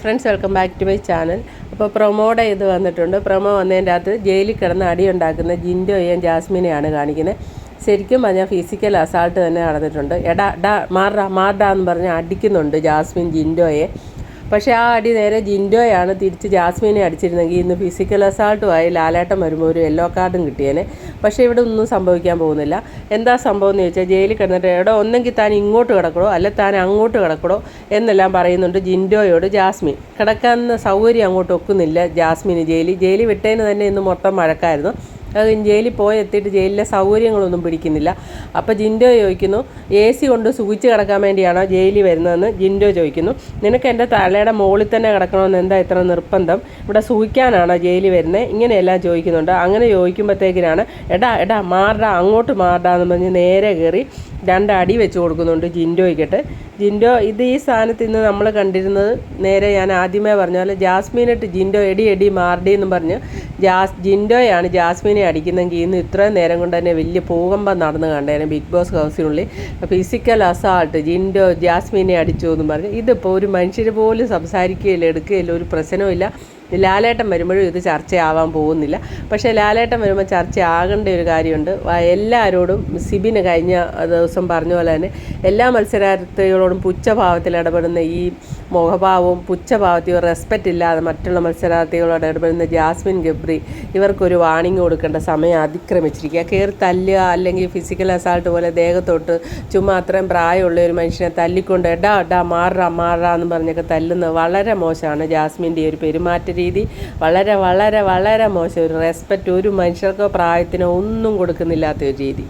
Friends welcome back to my channel അപ്പോൾ പ്രൊമോടെ ഇത് വന്നിട്ടുണ്ട്. പ്രൊമോ വന്നതിന്റെ അകത്ത് ജയിലിൽ കിടന്ന് അടി ഉണ്ടാക്കുന്ന ജിൻഡോയെയും ജാസ്മിനെയാണ് കാണിക്കുന്നത്. ശരിക്കും പറഞ്ഞാൽ ഫിസിക്കൽ അസാൾട്ട് തന്നെ നടന്നിട്ടുണ്ട്. എടാ ഡാ മാറാ മാർഡാ എന്ന് പറഞ്ഞ് അടിക്കുന്നുണ്ട് ജാസ്മിൻ ജിൻഡോയെ. പക്ഷേ ആ അടി നേരെ ജിൻഡോയാണ് തിരിച്ച് ജാസ്മിനെ അടിച്ചിരുന്നെങ്കിൽ ഇന്ന് ഫിസിക്കൽ അസാൾട്ടുമായി ലാലാട്ടം വരുമ്പോൾ ഒരു യെല്ലോ കാർഡും കിട്ടിയേനെ. പക്ഷേ ഇവിടെ ഒന്നും സംഭവിക്കാൻ പോകുന്നില്ല. എന്താ സംഭവം എന്ന് ചോദിച്ചാൽ ജയിലിൽ കിടന്നിട്ട് എവിടെ ഒന്നെങ്കിൽ താൻ ഇങ്ങോട്ട് കിടക്കണോ അല്ല താൻ അങ്ങോട്ട് കിടക്കണോ എന്നെല്ലാം പറയുന്നുണ്ട് ജിൻഡോയോട് ജാസ്മിൻ. കിടക്കാൻ സൗകര്യം അങ്ങോട്ട് ഒക്കുന്നില്ല ജാസ്മിന് ജയിലിൽ. ജയിലിൽ വിട്ടതിന് തന്നെ ഇന്ന് മൊത്തം മഴക്കായിരുന്നു. അത് ജയിലിൽ പോയി എത്തിയിട്ട് ജയിലിലെ സൗകര്യങ്ങളൊന്നും പിടിക്കുന്നില്ല. അപ്പോൾ ജിൻഡോ ചോദിക്കുന്നു എ സി കൊണ്ട് സുഖിച്ച് കിടക്കാൻ വേണ്ടിയാണോ ജയിലിൽ വരുന്നതെന്ന്? ജിൻഡോ ചോദിക്കുന്നു നിനക്ക് എന്റെ തലയുടെ മുകളിൽ തന്നെ കിടക്കണമെന്ന് എന്താ ഇത്ര നിർബന്ധം? ഇവിടെ സുഖിക്കാനാണോ ജയിലിൽ വരുന്നത് ഇങ്ങനെയെല്ലാം ചോദിക്കുന്നുണ്ട്. അങ്ങനെ ചോദിക്കുമ്പോഴത്തേക്കിനാണ് എടാ എടാ മാറടാ അങ്ങോട്ട് മാറടാ എന്ന് പറഞ്ഞ് നേരെ കയറി രണ്ടടി വെച്ച് കൊടുക്കുന്നുണ്ട് ജിൻഡോയ്ക്കിട്ട് ജിൻഡോ ഇത് ഈ സ്ഥാനത്ത് ഇന്ന് നമ്മൾ കണ്ടിരുന്നത് നേരെ ഞാൻ ആദ്യമേ പറഞ്ഞ പോലെ ജാസ്മീനിട്ട് ജിൻഡോ എടി എടി മാർഡി എന്ന് പറഞ്ഞ് ജാസ് ജിൻഡോയാണ് ജാസ്മിനെ അടിക്കുന്നെങ്കിൽ ഇന്ന് ഇത്രയും നേരം കൊണ്ട് തന്നെ വലിയ ഭൂകമ്പം നടന്ന് കണ്ടേനെ ബിഗ് ബോസ് ഹൗസിനുള്ളിൽ. ഫിസിക്കൽ അസാൾട്ട് ജിൻഡോ ജാസ്മിനെ അടിച്ചു എന്ന് പറഞ്ഞ്. ഇതിപ്പോൾ ഒരു മനുഷ്യർ പോലും സംസാരിക്കുകയില്ല എടുക്കുകയില്ല ഒരു പ്രശ്നവുമില്ല. ലാലേട്ടൻ വരുമ്പോഴും ഇത് ചർച്ചയാവാൻ പോകുന്നില്ല. പക്ഷേ ലാലേട്ടൻ വരുമ്പോൾ ചർച്ചയാകേണ്ട ഒരു കാര്യമുണ്ട്. എല്ലാവരോടും സിബിന് കഴിഞ്ഞ ദിവസം പറഞ്ഞ പോലെ തന്നെ എല്ലാ മത്സരാർത്ഥികളോടും പുച്ഛഭാവത്തിൽ ഇടപെടുന്ന ഈ മുഖഭാവവും പുച്ഛഭാവത്തിൽ റെസ്പെക്റ്റ് ഇല്ലാതെ മറ്റുള്ള മത്സരാർത്ഥികളോട് ഇടപെടുന്ന ജാസ്മിൻ ഗബ്രി ഇവർക്കൊരു വാണിംഗ് കൊടുക്കേണ്ട സമയം അതിക്രമിച്ചിരിക്കുക. കയറി തല്ലുക അല്ലെങ്കിൽ ഫിസിക്കൽ അസാൾട്ട് പോലെ ദേഹത്തോട്ട് ചുമ്മാ അത്രയും പ്രായമുള്ള ഒരു മനുഷ്യനെ തല്ലിക്കൊണ്ട് എടാ എടാ മാറാ മാറാ എന്ന് പറഞ്ഞൊക്കെ തല്ലുന്നത് വളരെ മോശമാണ് ജാസ്മിന്റെ ഒരു പെരുമാറ്റ രീതി വളരെ വളരെ വളരെ മോശം. ഒരു റെസ്പെക്റ്റ് ഒരു മനുഷ്യർക്കോ പ്രായത്തിനോ ഒന്നും കൊടുക്കുന്നില്ലാത്ത ഒരു രീതി.